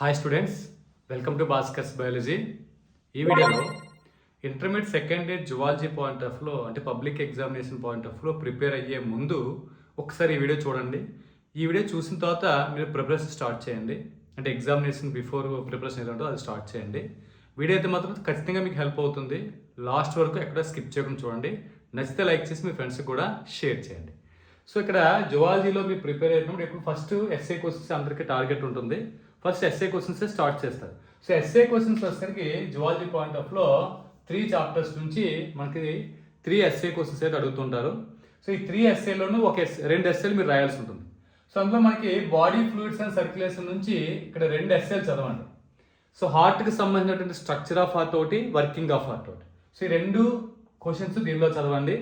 Hi students welcome to Bhaskar's biology ఈ వీడియోలో intermediate second year zoology point ఆఫ్లో అంటే పబ్లిక్ ఎగ్జామినేషన్ పాయింట్ ఆఫ్లో ప్రిపేర్ అయ్యే ముందు ఒకసారి ఈ వీడియో చూడండి. ఈ వీడియో చూసిన తర్వాత మీరు ప్రిపరేషన్ స్టార్ట్ చేయండి. అంటే ఎగ్జామినేషన్ బిఫోర్ ప్రిపరేషన్ ఏదో అది స్టార్ట్ చేయండి. వీడియో అయితే మాత్రం ఖచ్చితంగా మీకు హెల్ప్ అవుతుంది. లాస్ట్ వరకు ఎక్కడ స్కిప్ చేయకుండా చూడండి. నచ్చితే లైక్ చేసి మీ ఫ్రెండ్స్కి కూడా షేర్ చేయండి. సో ఇక్కడ జువాలజీలో మీరు ప్రిపేర్ అయినప్పుడు ఇప్పుడు ఫస్ట్ ఎస్ఏ క్వశ్చన్స్ అందరికీ టార్గెట్ ఉంటుంది. ఫస్ట్ ఎస్ఏ క్వశ్చన్స్ స్టార్ట్ చేస్తారు. సో ఎస్ఏ క్వశ్చన్స్ వచ్చేసరికి జువాలజీ పాయింట్ ఆఫ్లో త్రీ చాప్టర్స్ నుంచి మనకి త్రీ ఎస్ఏ క్వశ్చన్స్ అయితే అడుగుతుంటారు. సో ఈ త్రీ ఎస్ఏలోనూ ఒక ఎస్ రెండు ఎస్ఏలు మీరు రాయాల్సి ఉంటుంది. సో అందులో మనకి బాడీ ఫ్లూయిడ్స్ అండ్ సర్క్యులేషన్ నుంచి ఇక్కడ రెండు ఎస్ఏలు చదవండి. సో హార్ట్కి సంబంధించినటువంటి స్ట్రక్చర్ ఆఫ్ హార్ట్ ఒకటి వర్కింగ్ ఆఫ్ హార్ట్ ఒకటి. సో ఈ రెండు క్వశ్చన్స్ దీనిలో చదవండి.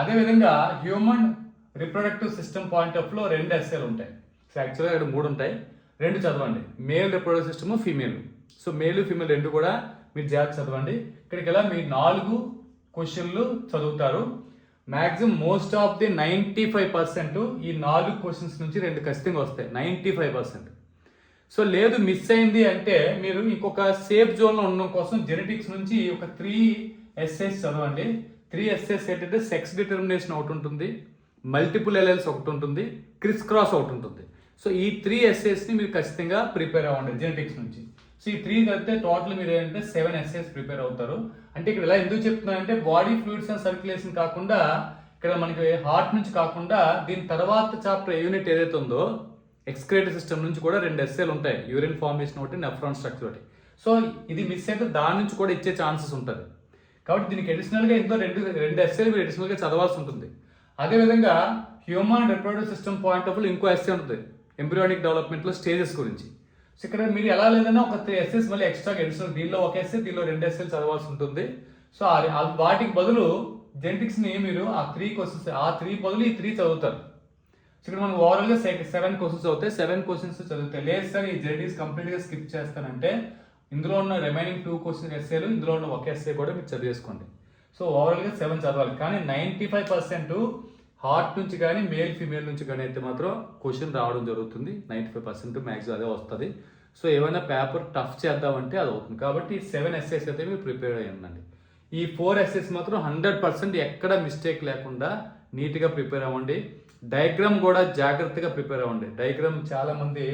అదేవిధంగా హ్యూమన్ రిప్రొడక్టివ్ సిస్టమ్ పాయింట్ ఆఫ్లో రెండు ఎస్ఏలు ఉంటాయి. సో యాక్చువల్గా ఇక్కడ మూడు ఉంటాయి. రెండు చదవండి. Male reproductive system female so male female రెండు కూడా మీరు జాగ్రత్త చదవండి. ఇక్కడికి ఎలా మీరు నాలుగు క్వశ్చన్లు చదువుతారు. Maximum most of the ninety five percent ఈ నాలుగు క్వశ్చన్స్ నుంచి రెండు ఖచ్చితంగా వస్తాయి. నైంటీ ఫైవ్ పర్సెంట్ సో లేదు మిస్ అయింది అంటే మీరు ఇంకొక సేఫ్ జోన్లో ఉండడం కోసం జెనెటిక్స్ నుంచి ఒక త్రీ ఎస్ఎస్ చదవండి. త్రీ ఎస్ఎస్ ఏంటంటే సెక్స్ డిటర్మినేషన్ ఒకటి ఉంటుంది. మల్టిపుల్ ఎల్ఎల్స్ ఒకటి ఉంటుంది. క్రిస్ క్రాస్ ఒకటి ఉంటుంది. సో ఈ త్రీ ఎస్ఏస్ని మీరు ఖచ్చితంగా ప్రిపేర్ అవ్వండి జెనెటిక్స్ నుంచి. సో ఈ త్రీ కలిపితే టోటల్ మీరు ఏంటంటే సెవెన్ ఎస్ఏస్ ప్రిపేర్ అవుతారు. అంటే ఇక్కడ ఇలా ఎందుకు చెప్తున్నానంటే బాడీ ఫ్లూయిడ్స్ అండ్ సర్క్యులేషన్ కాకుండా ఇక్కడ మనకి హార్ట్ నుంచి కాకుండా దీని తర్వాత చాప్టర్ యూనిట్ ఏదైతే ఉందో ఎక్స్క్రేటివ్ సిస్టమ్ నుంచి కూడా రెండు ఎస్ఏలు ఉంటాయి. యూరిన్ ఫార్మేషన్ ఒకటి నెఫ్రాన్ స్ట్రక్చర్ ఒకటి. సో ఇది మిస్ అయితే దాని నుంచి కూడా ఇచ్చే ఛాన్సెస్ ఉంటుంది. కాబట్టి దీనికి అడిషనల్గా ఎంతో రెండు రెండు ఎస్ఏలు మీరు అడిషనల్గా చదవాల్సి ఉంటుంది. అదేవిధంగా human reproductive system point of ఇంకో ఎస్ఏ ఉంటుంది. ఎంబ్రియానిక్ డెవలప్మెంట్లో స్టేజెస్ గురించి. సో ఇక్కడ మీరు ఎలా లేదన్నా ఒక త్రీ ఎస్ఎస్ మళ్ళీ ఎక్స్ట్రా ఎడిషనల్ దీనిలో ఒక ఎస్ఏ దీనిలో రెండు ఎస్ఎల్ చదవాల్సి ఉంటుంది. సో వాటికి బదులు జెనెటిక్స్ని మీరు ఆ త్రీ క్వశ్చన్స్ ఆ త్రీ బదులు ఈ త్రీ చదువుతారు. సో ఇక్కడ మనం ఓవరాల్గా సెవెన్ క్వశ్చన్స్ అవుతాయి సెవెన్ క్వశ్చన్స్ చదివితే లేదు సార్ ఈ జెడీస్ కంప్లీట్గా స్కిప్ చేస్తానంటే ఇందులో ఉన్న రిమైనింగ్ టూ క్వశ్చన్ ఎస్ఏలు ఇందులో ఉన్న ఒక ఎస్ఏ కూడా మీరు చదివేసుకోండి. సో ఓవరాల్గా సెవెన్ చదవాలి. కానీ నైంటీ ఫైవ్ పర్సెంట్ హార్ట్ నుంచి కానీ మేల్ ఫీమేల్ నుంచి కానీ అయితే మాత్రం క్వశ్చన్ రావడం జరుగుతుంది. నైంటీ ఫైవ్ పర్సెంట్ మ్యాక్సిమం అదే వస్తుంది. సో ఏమైనా పేపర్ టఫ్ చేద్దామంటే అది అవుతుంది. కాబట్టి సెవెన్ ఎస్ఎస్ అయితే మీరు ప్రిపేర్ అయ్యి ఉండండి. ఈ ఫోర్ ఎస్ఎస్ మాత్రం హండ్రెడ్ పర్సెంట్ ఎక్కడ మిస్టేక్ లేకుండా నీట్గా ప్రిపేర్ అవ్వండి. డయాగ్రామ్ కూడా జాగ్రత్తగా ప్రిపేర్ అవ్వండి. డయాగ్రామ్ చాలా మంది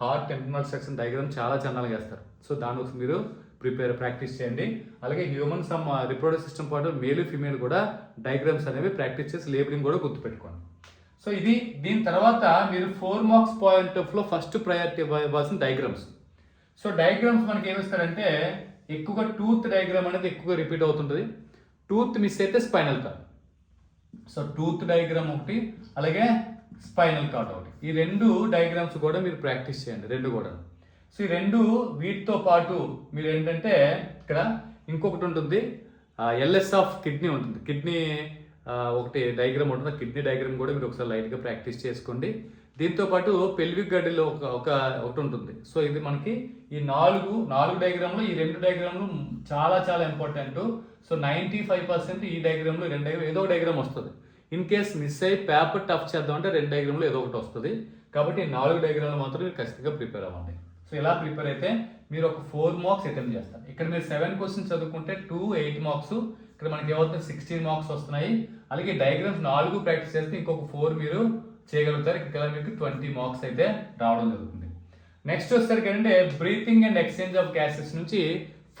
హార్ట్ ఇంటర్నల్ సెక్షన్ డయాగ్రామ్ చాలా ఛానల్గా వేస్తారు సో దానికోసం మీరు ప్రిపేర్ ప్రాక్టీస్ చేయండి. అలాగే హ్యూమన్ సమ్ రిప్రొడక్ట్ సిస్టమ్ పాటు మేల్ ఫీమేల్ కూడా డయాగ్రామ్స్ అనేవి ప్రాక్టీస్ చేసి లేబులింగ్ కూడా గుర్తుపెట్టుకోండి. సో ఇది దీని తర్వాత మీరు ఫోర్ మార్క్స్ పాయింట్ ఆఫ్లో ఫస్ట్ ప్రయారిటీ ఇవ్వాల్సిన డయాగ్రామ్స్. సో డయాగ్రామ్స్ మనకి ఏమిస్తారంటే ఎక్కువగా టూత్ డయాగ్రామ్ అనేది ఎక్కువగా రిపీట్ అవుతుంటుంది. టూత్ మిస్ అయితే spinal cord so tooth diagram ఒకటి అలాగే స్పైనల్ కార్డ్ ఒకటి. ఈ రెండు డయాగ్రామ్స్ కూడా మీరు ప్రాక్టీస్ చేయండి రెండు కూడా. సో ఈ రెండు వీటితో పాటు మీరు ఏంటంటే ఇక్కడ ఇంకొకటి ఉంటుంది ఎల్ఎస్ ఆఫ్ కిడ్నీ ఉంటుంది. కిడ్నీ ఒకటి డయాగ్రామ్ ఉంటుంది. కిడ్నీ డయాగ్రామ్ కూడా మీరు ఒకసారి లైట్గా ప్రాక్టీస్ చేసుకోండి. దీంతో పాటు పెల్విక్ గడ్డిలో ఒక ఒక ఒకటి ఉంటుంది. సో ఇది మనకి ఈ నాలుగు నాలుగు డయాగ్రామ్లో ఈ రెండు డయాగ్రామ్లు చాలా చాలా important so ninety five percent ఈ డయాగ్రామ్లో రెండు డయాగ్రామ్ ఏదో ఒక డయాగ్రామ్ వస్తుంది. ఇన్ కేస్ మిస్ అయ్యి పేపర్ టఫ్ చేద్దాం అంటే రెండు డయాగ్రామ్లో ఏదో ఒకటి వస్తుంది. కాబట్టి ఈ నాలుగు డయాగ్రామ్లు మాత్రం ఖచ్చితంగా ప్రిపేర్ అవ్వండి. సో ఇలా ప్రిపేర్ అయితే మీరు ఒక ఫోర్ మార్క్స్ అటెంప్ట్ చేస్తారు. ఇక్కడ మీరు సెవెన్ క్వశ్చన్స్ చదువుకుంటే టూ ఎయిట్ మార్క్స్. ఇక్కడ మనకి ఏమవుతుంది? సిక్స్టీన్ మార్క్స్ వస్తున్నాయి. అలాగే డయాగ్రామ్స్ నాలుగు ప్రాక్టీస్ చేస్తే ఇంకొక ఫోర్ మీరు చేయగలుగుతారు. ఇక్కడ మీకు ట్వంటీ మార్క్స్ అయితే రావడం జరుగుతుంది. నెక్స్ట్ వచ్చేసరికి ఏంటంటే breathing and exchange of gases నుంచి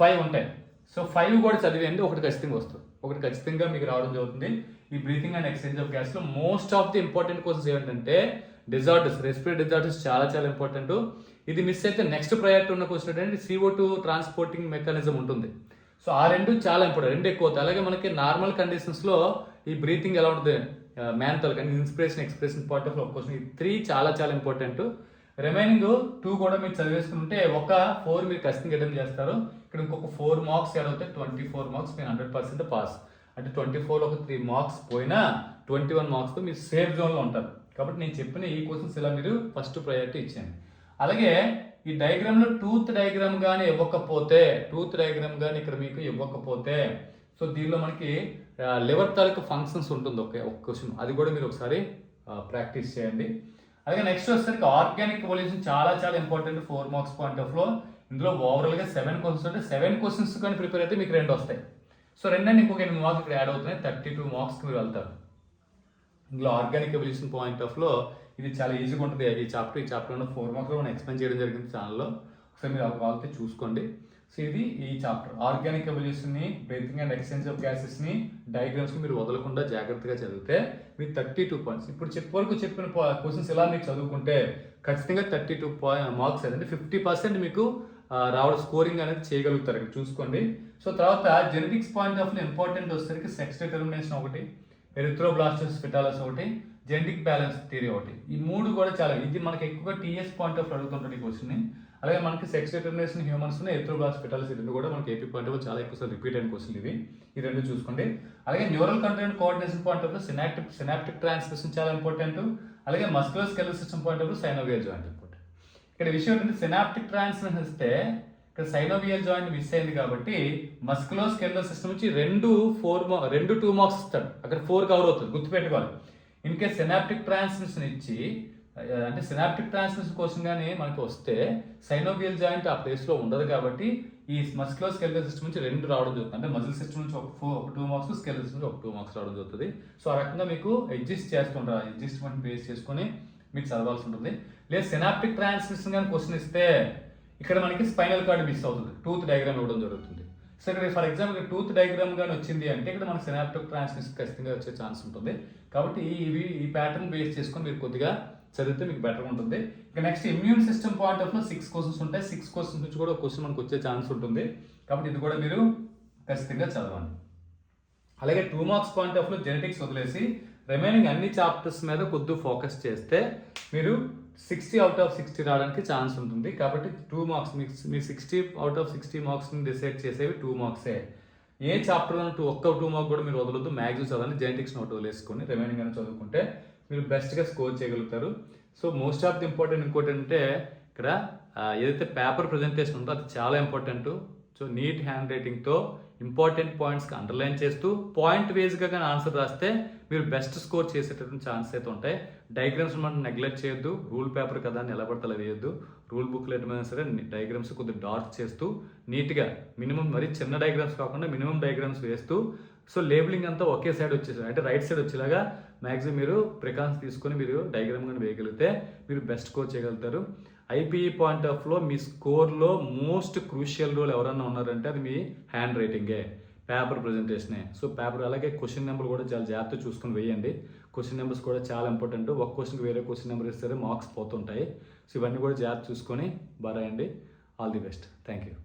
ఫైవ్ ఉంటాయి. సో ఫైవ్ కూడా చదివేయండి ఒకటి ఖచ్చితంగా వస్తుంది. ఒకటి ఖచ్చితంగా మీకు రావడం జరుగుతుంది. ఈ breathing and exchange of గ్యాస్లో most of the important questions ఏంటంటే డిజార్డర్స్. రెస్పిరేటరీ డిజార్డర్స్ చాలా చాలా ఇంపార్టెంట్. ఇది మిస్ అయితే నెక్స్ట్ ప్రయారిటీ ఉన్న క్వశ్చన్ ఏంటంటే సిఓ టూ ట్రాన్స్పోర్టింగ్ మెకానిజం ఉంటుంది. సో ఆ రెండు చాలా ఇంపార్టెంట్ రెండు ఎక్కువ అవుతాయి. అలాగే మనకి నార్మల్ కండిషన్స్లో ఈ బ్రీతింగ్ ఎలా ఉంటుంది? మ్యాన్థల్ కానీ inspiration expression point of question ఈ త్రీ చాలా చాలా ఇంపార్టెంట్ రిమైనింగ్ టూ కూడా మీరు చదివేసుకుంటే ఒక ఫోర్ మీరు ఖచ్చితంగా అటెంప్ట్ చేస్తారు. ఇక్కడ ఇంకొక ఫోర్ మార్క్స్ యాడ్ అవుతాయి. ట్వంటీ ఫోర్ మార్క్స్ మీరు హండ్రెడ్ పర్సెంట్ పాస్ అంటే ట్వంటీ ఫోర్ ఒక త్రీ మార్క్స్ పోయినా ట్వంటీ వన్ మార్క్స్తో మీరు సేఫ్ జోన్లో ఉంటారు. కాబట్టి నేను చెప్పిన ఈ క్వశ్చన్స్ ఇలా మీరు ఫస్ట్ ప్రయారిటీ ఇచ్చాను అలాగే ఈ డయాగ్రామ్లో టూత్ డయాగ్రామ్ కానీ ఇవ్వకపోతే టూత్ డయాగ్రామ్ కానీ ఇక్కడ మీకు ఇవ్వకపోతే సో దీనిలో మనకి లివర్ తాలూకు ఫంక్షన్స్ ఉంటుంది. ఒక ఒక క్వశ్చన్ అది కూడా మీరు ఒకసారి ప్రాక్టీస్ చేయండి. అలాగే నెక్స్ట్ వచ్చేసరికి ఆర్గానిక్ పొల్యూషన్ చాలా చాలా ఇంపార్టెంట్ ఫోర్ మార్క్స్ పాయింట్ ఆఫ్లో ఇందులో ఓవరాల్గా సెవెన్ క్వశ్చన్స్ ఉంటే సెవెన్ క్వశ్చన్స్ కానీ ప్రిపేర్ అయితే మీకు రెండు వస్తాయి. సో రెండండి ఇంకొక ఎనిమిది మార్క్స్ ఇక్కడ యాడ్ అవుతున్నాయి. థర్టీ టూ మార్క్స్కి మీరు వెళ్తారు. ఇందులో ఆర్గానిక్ పొల్యూషన్ పాయింట్ ఆఫ్లో ఇది చాలా ఈజీగా ఉంటుంది. ఈ చాప్టర్ ఈ చాప్టర్ ఫోర్ మార్క్స్ మనం ఎక్స్ప్లెయిన్ చేయడం జరిగింది ఛానల్లో ఒకసారి మీరు కావాలంటే చూసుకోండి. సో ఇది ఈ చాప్టర్ ఆర్గానిక్ ఎవల్యూషన్ని బ్రీతింగ్ అండ్ ఎక్స్చేంజ్ ఆఫ్ గ్యాసెస్ని డయాగ్రామ్స్ మీరు వదలకుండా జాగ్రత్తగా చదివితే మీరు థర్టీ టూ పాయింట్స్ ఇప్పుడు చెప్పి వరకు చెప్పిన క్వశ్చన్స్ ఇలా మీరు చదువుకుంటే ఖచ్చితంగా థర్టీ టూ పాయింట్ మార్క్స్ అంటే ఫిఫ్టీ పర్సెంట్ మీకు రావడం స్కోరింగ్ అనేది చేయగలుగుతారు. ఇక్కడ చూసుకోండి. సో తర్వాత జెనెటిక్స్ పాయింట్ ఆఫ్ ఇంపార్టెంట్ వచ్చేసరికి సెక్స్ డిటర్మినేషన్ ఒకటి ఎరిథ్రోబ్లాస్టోస్ ఫిటాలస్ ఒకటి జెనటిక్ బ్యాలెన్స్ థియరీ ఒకటి. ఈ మూడు కూడా చాలా ఇది మనకి ఎక్కువగా టీఎస్ పాయింట్ ఆఫ్ అడుగుతుంటాడు ఈ క్వశ్చన్ అలాగే మనకి సెక్స్ డిటర్మినేషన్ హ్యూమన్స్ ఎరిథ్రోబ్లాస్ట్ ఈ రెండు కూడా మనకి ఏపీ పాయింట్ ఆఫ్ చాలా ఎక్కువ రిపీట్ అయిన క్వశ్చన్ ఇది ఈ రెండు చూసుకోండి. అలాగే neural content coordination point of synaptic synaptic transmission చాలా ఇంపార్టెంట్ అలాగే muscular skeletal system point of synovial joint important ఇక్కడ విషయం ఏంటంటే సినాప్టిక్ ట్రాన్స్మిషన్ ఇస్తే ఇక్కడ సైనోవియల్ జాయింట్ మిస్ అయింది కాబట్టి మస్కులో స్కెల్లో సిస్టమ్ నుంచి రెండు ఫోర్ రెండు టూ మార్క్స్ ఇస్తాడు అక్కడ ఫోర్ కవర్ అవుతుంది. గుర్తుపెట్టుకోవాలి. ఇన్కేస్ సినాప్టిక్ ట్రాన్స్మిషన్ ఇచ్చి అంటే సినాప్టిక్ ట్రాన్స్మిషన్ కోసం కానీ మనకి వస్తే సైనోబియల్ జాయింట్ ఆ ప్లేస్లో ఉండదు కాబట్టి ఈ మస్కులో స్కెల్ సిస్టమ్ నుంచి రెండు రావడం జరుగుతుంది. అంటే మజిల్ సిస్టమ్ నుంచి ఒక ఫోర్ ఒక టూ మార్క్స్ స్కెల్ సిస్టమ్ నుంచి ఒక టూ మార్క్స్ రావడం జరుగుతుంది. సో ఆ రకంగా మీకు అడ్జస్ట్ చేస్తుంటారు అడ్జస్ట్మెంట్ బేస్ చేసుకొని మీకు చదవాల్సి ఉంటుంది. లేదు సినాప్టిక్ ట్రాన్స్మిషన్ కానీ క్వశ్చన్ ఇస్తే ఇక్కడ మనకి స్పైనల్ కార్డ్ మిస్ అవుతుంది. టూత్ డయాగ్రామ్ ఇవ్వడం జరుగుతుంది. సో ఇక్కడ ఫర్ ఎగ్జాంపుల్ టూత్ డయాగ్రామ్ కానీ వచ్చింది అంటే ఇక్కడ మనకి సినాప్టిక్ ట్రాన్స్మిషన్ ఖచ్చితంగా వచ్చే ఛాన్స్ ఉంటుంది. కాబట్టి ఇవి ఈ ప్యాటర్న్ బేస్ చేసుకొని మీరు కొద్దిగా చదివితే మీకు బెటర్ ఉంటుంది. ఇక నెక్స్ట్ ఇమ్యూన్ సిస్టమ్ పాయింట్ ఆఫ్లో సిక్స్ క్వశ్చన్స్ ఉంటాయి. సిక్స్ క్వశ్చన్స్ నుంచి కూడా ఒక క్వశ్చన్ మనకు వచ్చే ఛాన్స్ ఉంటుంది. కాబట్టి ఇది కూడా మీరు ఖచ్చితంగా చదవండి. అలాగే టూ మార్క్స్ పాయింట్ ఆఫ్లో జెనెటిక్స్ వదిలేసి రిమైనింగ్ అన్ని చాప్టర్స్ మీద కొద్దిగా ఫోకస్ చేస్తే మీరు సిక్స్టీ అవుట్ ఆఫ్ సిక్స్టీ రావడానికి ఛాన్స్ ఉంటుంది. కాబట్టి టూ మార్క్స్ మీకు మీ సిక్స్టీ అవుట్ ఆఫ్ సిక్స్టీ మార్క్స్ని డిసైడ్ చేసేవి టూ మార్క్సే ఏ. చాప్టర్ టూ ఒక్క టూ మార్క్ కూడా మీరు వదలొద్దు. మ్యాక్సిమం చదవండి జెనెటిక్స్ నోట్ వేసుకొని రిమైనింగ్ అని చదువుకుంటే మీరు బెస్ట్గా స్కోర్ చేయగలుగుతారు. So most of the important ఇంకోటి అంటే ఇక్కడ ఏదైతే పేపర్ ప్రజెంటేషన్ ఉందో అది చాలా ఇంపార్టెంట్ సో నీట్ హ్యాండ్ రైటింగ్తో ఇంపార్టెంట్ పాయింట్స్కి అండర్లైన్ చేస్తూ పాయింట్ వేస్గా కానీ ఆన్సర్ రాస్తే మీరు బెస్ట్ స్కోర్ చేసేటటువంటి ఛాన్స్ అయితే ఉంటాయి. డయాగ్రామ్స్ మనం నెగ్లెక్ట్ చేయొద్దు. రూల్ పేపర్ కదా అని నిలబడతలు వేయొద్దు. రూల్ బుక్ ఏమైనా సరే డయాగ్రామ్స్ కొద్దిగా డార్క్ చేస్తూ నీట్గా మినిమం మరి చిన్న డయాగ్రామ్స్ కాకుండా మినిమం డయాగ్రామ్స్ వేస్తూ సో లేబులింగ్ అంతా ఒకే సైడ్ వచ్చేసారు అంటే రైట్ సైడ్ వచ్చేలాగా మ్యాక్సిమం మీరు ప్రికాన్స్ తీసుకొని మీరు డయాగ్రామ్ కానీ వేయగలిగితే మీరు బెస్ట్ స్కోర్ చేయగలుగుతారు. ఐపీఈ పాయింట్ ఆఫ్లో మీ స్కోర్లో మోస్ట్ క్రూషియల్ రోల్ ఎవరన్నా ఉన్నారంటే అది మీ హ్యాండ్ రైటింగే పేపర్ ప్రజెంటేషనే. సో పేపర్ అలాగే క్వశ్చన్ నెంబర్ కూడా చాలా జాగ్రత్త చూసుకొని వేయండి. క్వశ్చన్ నెంబర్స్ కూడా చాలా ఇంపార్టెంట్. ఒక క్వశ్చన్కి వేరే క్వశ్చన్ నెంబర్ ఇస్తే మార్క్స్ పోతుంటాయి. సో ఇవన్నీ కూడా జాగ్రత్త చూసుకొని బాగా రాయండి all the best. Thank you.